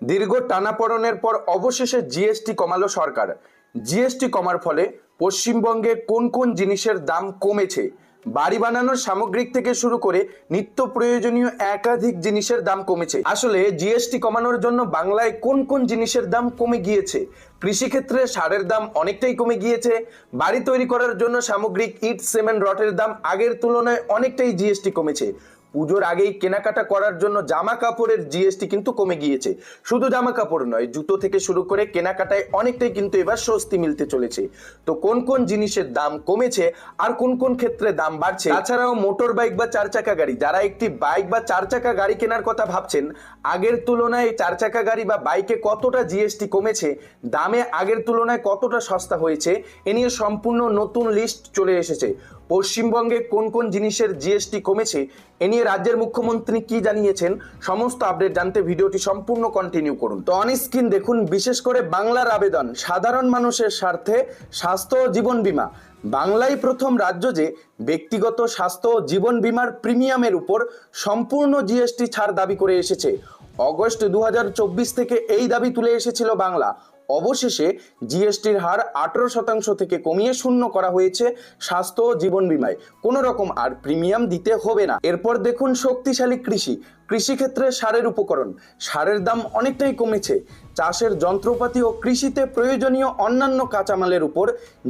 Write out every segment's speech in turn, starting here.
দীর্ঘ টানাপড়নের পর অবশেষে জিএসটি কমালো সরকার। জিএসটি কমার ফলে পশ্চিমবঙ্গে কোন কোন জিনিসের দাম কমেছে, বাড়ি বানানোর সামগ্রিক থেকে শুরু করে নিত্য প্রয়োজনীয় একাধিক জিনিসের দাম কমেছে। আসলে জিএসটি কমানোর জন্য বাংলায় কোন কোন জিনিসের দাম কমে গিয়েছে? কৃষিক্ষেত্রে সারের দাম অনেকটাই কমে গিয়েছে। বাড়ি তৈরি করার জন্য সামগ্রিক ইট, সিমেন্ট রটের দাম আগের তুলনায় অনেকটাই জিএসটি কমেছে। পুজোর আগেই কেনাকাটা করার জন্য জামা কাপড়ের জিএসটি কিন্তু কমে গিয়েছে। শুধু জামা কাপড় নয়, জুতো থেকে শুরু করে কেনাকাটায় অনেকটাই কিন্তু এবার স্বস্তি মিলতে চলেছে। তো কোন কোন জিনিসের দাম কমেছে আর কোন কোন ক্ষেত্রে দাম বাড়ছে? তাছাড়াও মোটর বাইক বা চার চাকা গাড়ি, যারা একটি বাইক বা চার চাকা গাড়ি কেনার কথা ভাবছেন, আগের তুলনায় চার চাকা গাড়ি বা বাইকে কতটা জিএসটি কমেছে, দামে আগের তুলনায় কতটা সস্তা হয়েছে, এ নিয়ে সম্পূর্ণ নতুন লিস্ট চলে এসেছে। পশ্চিমবঙ্গে কোন কোন জিনিসের জিএসটি কমেছে, এ নিয়ে রাজ্যের মুখ্যমন্ত্রী কি জানিয়েছেন, সমস্ত আপডেট জানতে ভিডিওটি সম্পূর্ণ কন্টিনিউ করুন। তো অন স্ক্রিন দেখুন, বিশেষ করে বাংলার আবেদন, সাধারণ মানুষের স্বার্থে স্বাস্থ্য ও জীবন বীমা। বাংলাই প্রথম রাজ্য যে ব্যক্তিগত স্বাস্থ্য ও জীবন বীমার প্রিমিয়ামের উপর সম্পূর্ণ জিএসটি ছাড় দাবি করে এসেছে। অগস্ট দু হাজার চব্বিশ থেকে এই দাবি তুলে এসেছিল বাংলা। অবশেষে জিএসটির হার আঠেরো শতাংশ থেকে কমিয়ে শূন্য করা হয়েছে স্বাস্থ্য ও জীবন বিমায়। কোনো রকম আর প্রিমিয়াম দিতে হবে না। এরপর দেখুন শক্তিশালী কৃষি। কৃষিক্ষেত্রে সারের উপকরণ। সারের দাম অনেকটাই কমেছে। চাষের যন্ত্রপাতি ও কৃষিতে প্রয়োজনীয় অন্যান্য কাঁচামালের উপর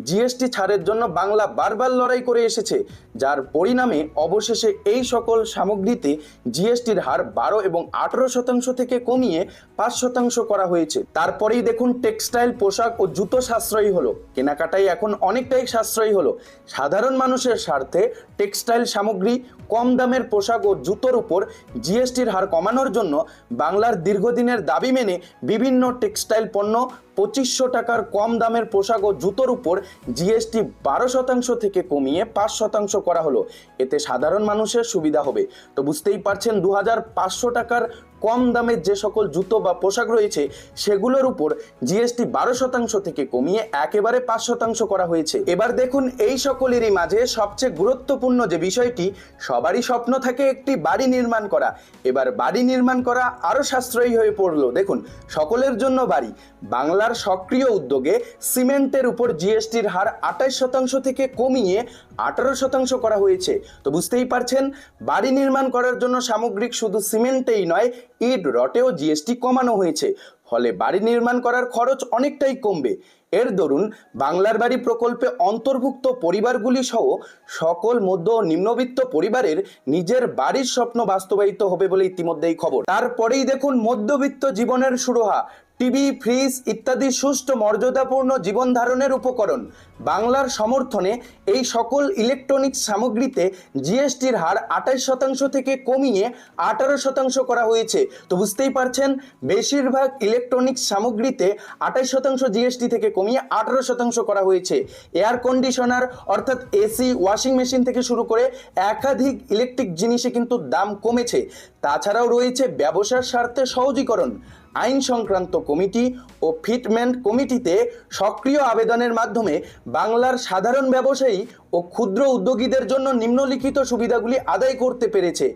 জিএসটি ছাড়ের জন্য বাংলা বারবার লড়াই করে এসেছে, যার পরিণামে অবশেষে এই সকল সামগ্রীতে জিএসটির হার বারো এবং আঠারো শতাংশ থেকে কমিয়ে পাঁচ শতাংশ করা হয়েছে। তারপরেই দেখুন, টেক্সটাইল, পোশাক ও জুতো সাশ্রয়ী হলো। কেনাকাটাই এখন অনেকটাই সাশ্রয়ী হলো। সাধারণ মানুষের স্বার্থে টেক্সটাইল সামগ্রী, কম দামের পোশাক ও জুতোর উপর জিএসটির হার কমানোর জন্য বাংলার দীর্ঘদিনের দাবি মেনে বিভিন্ন টেক্সটাইল পণ্য পঁচিশশো টাকার কম দামের পোশাক ও জুতোর উপর জিএসটি বারো শতাংশ থেকে কমিয়ে পাঁচ শতাংশ করা হলো। এতে সাধারণ মানুষের সুবিধা হবে। তো বুঝতেই পারছেন দু হাজার পাঁচশো টাকার কম দামের যে সকল জুতো বা পোশাক রয়েছে, সেগুলোর উপর জিএসটি বারো শতাংশ থেকে কমিয়ে একেবারে পাঁচ শতাংশ করা হয়েছে। এবার দেখুন, এই সকলেরই মাঝে সবচেয়ে গুরুত্বপূর্ণ যে বিষয়টি, সবারই স্বপ্ন থাকে একটি বাড়ি নির্মাণ করা। এবার বাড়ি নির্মাণ করা আরও সাশ্রয়ী হয়ে পড়ল। দেখুন, সকলের জন্য বাড়ি। বাংলার সক্রিয় উদ্যোগে সিমেন্টের উপর জিএসটির হার আঠাশ শতাংশ থেকে কমিয়ে আঠারো শতাংশ করা হয়েছে। তো বুঝতেই পারছেন, বাড়ি নির্মাণ করার জন্য সামগ্রিক শুধু সিমেন্টেই নয়, ইট রটেও জিএসটি কমানো হয়েছে। ফলে বাড়ি নির্মাণ করার খরচ অনেকটাই কমবে। এর দরুন বাংলার বাড়ি প্রকল্পে অন্তর্ভুক্ত পরিবারগুলি সহ সকল মধ্য ও নিম্নবিত্ত পরিবারের নিজের বাড়ির স্বপ্ন বাস্তবায়িত হবে বলে ইতিমধ্যেই খবর। তারপরেই দেখুন মধ্যবিত্ত জীবনের সুরহা। টিভি ফ্রিজ ইত্যাদি সুষ্ঠু মর্যাদাপূর্ণ জীবন ধারণের উপকরণ। বাংলার সমর্থনে এই সকল ইলেকট্রনিক্স সামগ্রীতে জিএসটির হার আঠাশ শতাংশ থেকে কমিয়ে আঠারো শতাংশ করা হয়েছে। তো বুঝতেই পারছেন, বেশিরভাগ ইলেকট্রনিক্স সামগ্রীতে আঠাশ শতাংশ জিএসটি থেকে কমিয়ে আঠারো শতাংশ করা হয়েছে। এয়ার কন্ডিশনার অর্থাৎ এসি, ওয়াশিং মেশিন থেকে শুরু করে একাধিক ইলেকট্রিক জিনিসে কিন্তু দাম কমেছে। তাছাড়াও রয়েছে ব্যবসার স্বার্থে সহজীকরণ, আইন সংক্রান্ত কমিটি ও ফিটমেন্ট কমিটিতে সক্রিয় আবেদনের মাধ্যমে বাংলার সাধারণ ব্যবসায়ী ও ক্ষুদ্র উদ্যোগীদের জন্য নিম্নলিখিত সুবিধাগুলি আদায় করতে পেরেছে।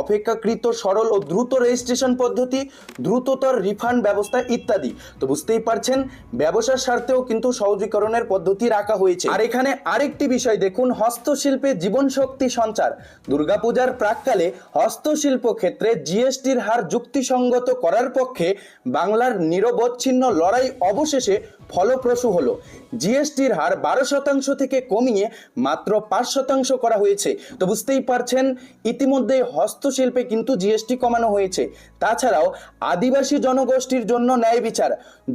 অপেক্ষাকৃত সরল ও দ্রুত রেজিস্ট্রেশন পদ্ধতি, দ্রুততর রিফান্ড ব্যবস্থা ইত্যাদি। তো বুঝতেই পারছেন, ব্যবসার স্বার্থেও কিন্তু সহজীকরণের পদ্ধতি রাখা হয়েছে। আর এখানে আরেকটি বিষয় দেখুন, হস্তশিল্পে জীবন শক্তি সঞ্চার। দুর্গাপূজার প্রাককালে হস্তশিল্প ক্ষেত্রে জিএসটির হার যুক্তিসঙ্গত করার পক্ষে বাংলার নিরবচ্ছিন্ন লড়াই অবশেষে ফলপ্রসূ হলো। জিএসটির হার বারো শতাংশ থেকে কমিয়ে মাত্র পাঁচ শতাংশ করা হয়েছে। তো বুঝতেই পারছেন, ইতিমধ্যে হস্তশিল্পে কিন্তু জিএসটি কমানো হয়েছে। তাছাড়াও আদিবাসী জনগোষ্ঠীর জন্য ন্যায় বিচার।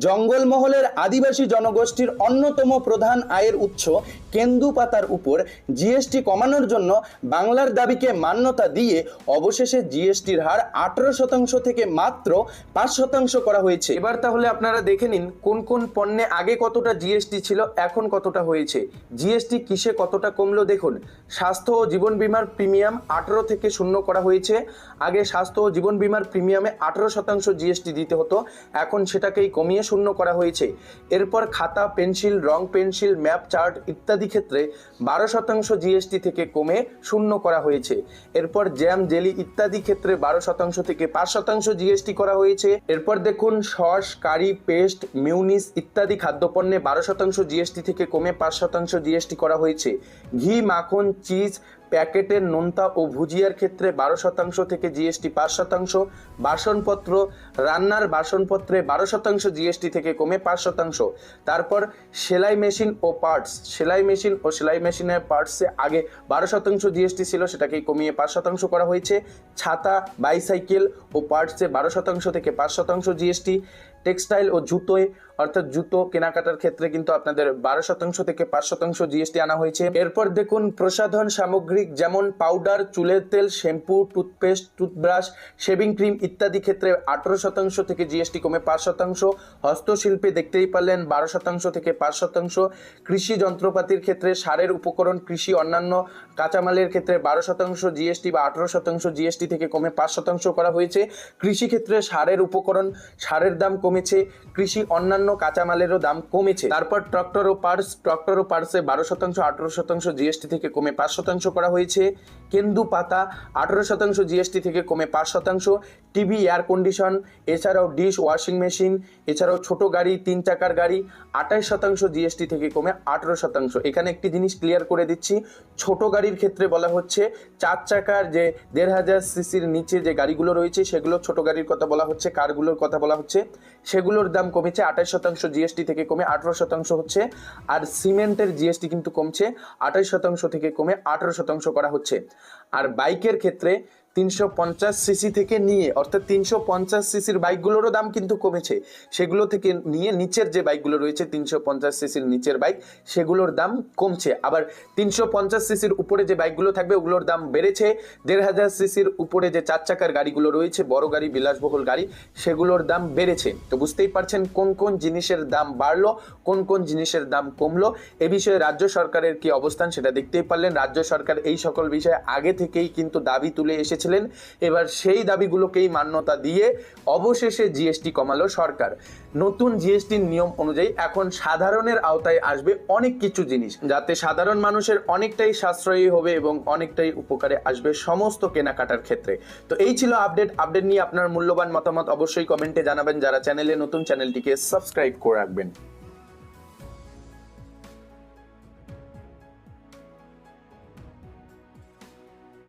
জঙ্গলমহলের আদিবাসী জনগোষ্ঠীর অন্যতম প্রধান আয়ের উৎস কেন্দু পাতার উপর জিএসটি কমানোর জন্য বাংলার দাবিকে মান্যতা দিয়ে অবশেষে জিএসটির হার আঠারো শতাংশ থেকে মাত্র পাঁচ শতাংশ করা হয়েছে। এবার তাহলে আপনারা দেখে নিন, কোন কোন পণ্যে আগে কতটা জিএসটি ছিল, এখন কতটা হয়েছে। জিএসটি কিসে কতটা কমলো দেখুন, স্বাস্থ্য ও জীবন বিমার প্রিমিয়াম আঠেরো থেকে শূন্য করা হয়েছে। আগে স্বাস্থ্য ও জীবন বিমার প্রিমিয়ামে আঠেরো শতাংশ জিএসটি দিতে হতো, এখন সেটাকেই কমিয়ে শূন্য করা হয়েছে। এরপর খাতা, পেন্সিল, রং পেন্সিল, ম্যাপ চার্ট ইত্যাদি ক্ষেত্রে বারো শতাংশ জিএসটি থেকে কমে শূন্য করা হয়েছে। এরপর জ্যাম, জেলি ইত্যাদি ক্ষেত্রে বারো শতাংশ থেকে পাঁচ শতাংশ জিএসটি করা হয়েছে। এরপর দেখুন সস কারি, পেস্ট, মিউনিস ইত্যাদি খাদ্যপণ্যে বারো শতাংশ জিএসটি থেকে কমে পাঁচ শতাংশ জিএসটি করা হয়েছে। ঘি, মাখন, চিজ, প্যাকেটের নোনতা ও ভুজিয়ার ক্ষেত্রে বারো শতাংশ থেকে জিএসটি পাঁচ শতাংশ, বাসনপত্র, রান্নার বাসনপত্রে বারো শতাংশ জিএসটি থেকে কমে পাঁচ শতাংশ। তারপর সেলাই মেশিন ও পার্টস, সেলাই মেশিন ও সেলাই মেশিনের পার্টসে আগে বারো শতাংশ জিএসটি ছিল সেটাকে কমিয়ে পাঁচ শতাংশ করা হয়েছে। ছাতা, বাইসাইকেল ও পার্টসে বারো শতাংশ থেকে পাঁচ শতাংশ জিএসটি। টেক্সটাইল ও জুতোয় অর্থাৎ জুতো কেনাকাটার ক্ষেত্রে কিন্তু আপনাদের বারো শতাংশ থেকে পাঁচ শতাংশ জিএসটি আনা হয়েছে। এরপর দেখুন, প্রসাধন সামগ্রিক যেমন পাউডার, চুলের তেল, shampoo, toothpaste, toothbrush, shaving cream ইত্যাদি ক্ষেত্রে আঠারো শতাংশ থেকে জিএসটি কমে পাঁচ শতাংশ। হস্তশিল্পে দেখতেই পারলেন, বারো শতাংশ থেকে পাঁচ শতাংশ। কৃষি যন্ত্রপাতির ক্ষেত্রে সারের উপকরণ, কৃষি অন্যান্য কাঁচামালের ক্ষেত্রে বারো শতাংশ জিএসটি বা আঠারো শতাংশ জিএসটি থেকে কমে পাঁচ শতাংশ করা হয়েছে। কৃষি ক্ষেত্রে সারের উপকরণ, সারের দাম কমেছে। কৃষি অন্যান্য কাঁচামালেরও দাম কমেছে। তারপর ট্রাক্টর ও পার্স, ট্রাক্টর ও পার্সে বারো শতাংশ, আঠারো শতাংশ জিএসটি থেকে কমে পাঁচ শতাংশ করা হয়েছে। কেন্দু পাতা, আঠারো শতাংশ জিএসটি থেকে কমে পাঁচ শতাংশ। টিভি, এয়ার কন্ডিশন, এছাড়াও ডিশ ওয়াশিং মেশিন, এছাড়াও ছোট গাড়ি, তিন চাকার গাড়ি, আঠাশ শতাংশ জিএসটি থেকে কমে আঠারো শতাংশ। এখানে একটি জিনিস ক্লিয়ার করে দিচ্ছি। ছোট গাড়ির ক্ষেত্রে বলা হচ্ছে, চার চাকার যে দেড় হাজার সিসির নিচে যে গাড়িগুলো রয়েছে, সেগুলো ছোট গাড়ির কথা বলা হচ্ছে, কারগুলোর কথা বলা হচ্ছে, সেগুলোর দাম কমেছে আঠাশ শতাংশ জিএসটি থেকে কমে, আঠারো শতাংশ হচ্ছে, আর সিমেন্টের জিএসটি কিন্তু কমছে, আঠাশ শতাংশ থেকে কমে, আঠারো শতাংশ করা হচ্ছে। আর বাইকের ক্ষেত্রে তিনশো পঞ্চাশ সিসি থেকে নিয়ে, অর্থাৎ তিনশো পঞ্চাশ সিসির বাইকগুলোরও দাম কিন্তু কমেছে। সেগুলো থেকে নিয়ে নিচের যে বাইকগুলো রয়েছে, তিনশো পঞ্চাশ সিসির নিচের বাইক, সেগুলোর দাম কমছে। আবার তিনশো পঞ্চাশ সিসির উপরে যে বাইকগুলো থাকবে, ওগুলোর দাম বেড়েছে। দেড় হাজার সিসির উপরে যে চার চাকার গাড়িগুলো রয়েছে, বড় গাড়ি, বিলাসবহুল গাড়ি, সেগুলোর দাম বেড়েছে। তো বুঝতেই পারছেন কোন কোন জিনিসের দাম বাড়লো, কোন কোন জিনিসের দাম কমলো। এ বিষয়ে রাজ্য সরকারের কি অবস্থান সেটা দেখতেই পারলেন। রাজ্য সরকার এই সকল বিষয়ে আগে থেকেই কিন্তু দাবি তুলে এসেছিলেন এবার সেই দাবিগুলোকেই মান্যতা দিয়ে অবশেষে জিএসটি কমালো সরকার। নতুন জিএসটির নিয়ম অনুযায়ী এখন সাধারণের আওতায় আসবে অনেক কিছু জিনিস, যাতে সাধারণ মানুষের অনেকটাই সাশ্রয়ী হবে এবং অনেকটাই উপকারে আসবে সমস্ত কেনাকাটার ক্ষেত্রে। তো এই ছিল আপডেট। আপডেট নিয়ে আপনার মূল্যবান মতামত অবশ্যই কমেন্টে জানাবেন। যারা চ্যানেলে নতুন চ্যানেলটিকে সাবস্ক্রাইব করে রাখবেন।